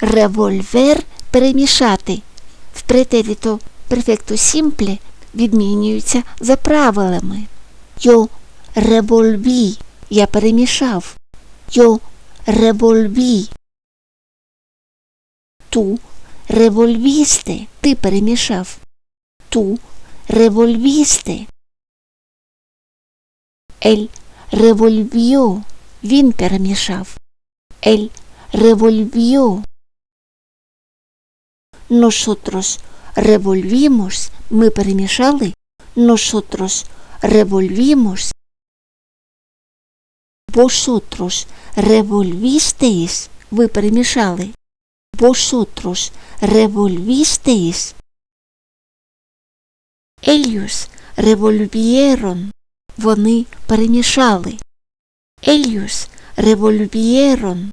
Револьвер перемішати. В претеріто перфекту сімплі відмінюються за правилами. Yo револьві я перемішав. Yo револьві. Ту револьвісти ти перемішав. Ту револьвісти. Ель револьвіо він перемішав. Ель револьвіо. Nosotros revolvimos, ми перемішали. Nosotros revolvimos. Vosotros revolvisteis, ви перемішали. Vosotros revolvisteis. Ellos revolvieron, вони перемішали. Ellos revolvieron.